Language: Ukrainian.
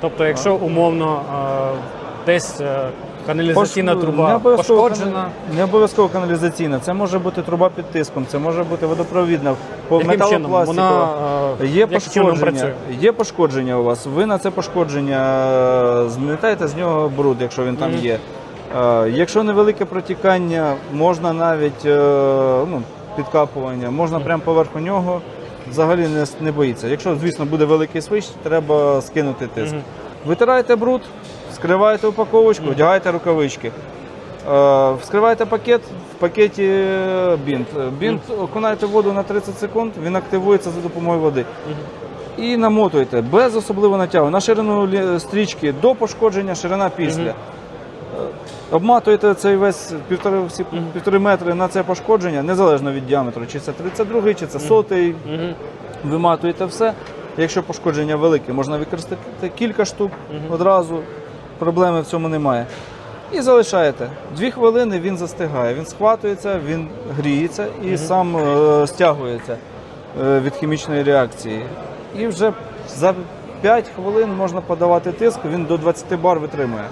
Тобто, якщо умовно е, десь е, каналізаційна труба не обов'язково пошкоджена, Не обов'язково каналізаційна. Це може бути труба під тиском, це може бути водопровідна, металопластикова. вона е, Є пошкодження, є пошкодження у вас. Ви на це пошкодження змітаєте з нього бруд, якщо він там є. Якщо невелике протікання, можна навіть ну, підкапування, можна прямо поверху нього. Взагалі не, не боїться. Якщо, звісно, буде великий свищ, треба скинути тиск. Мгм. Витираєте бруд, скриваєте упаковочку, вдягаєте рукавички. Е, Вскриваєте пакет, в пакеті е, бінт. Е, Бінт окунаєте воду на 30 секунд, він активується за допомогою води. І намотуєте без особливого натягу на ширину стрічки до пошкодження, ширина після. Обматуєте цей весь півтори, всі, півтори метри на це пошкодження, незалежно від діаметру, чи це 32, чи це сотий. Виматуєте все. Якщо пошкодження велике, можна використати кілька штук одразу, проблеми в цьому немає. І залишаєте. Дві хвилини він застигає, він схватується, він гріється і сам е, стягується е, від хімічної реакції. І вже за 5 хвилин можна подавати тиск, він до 20 бар витримує.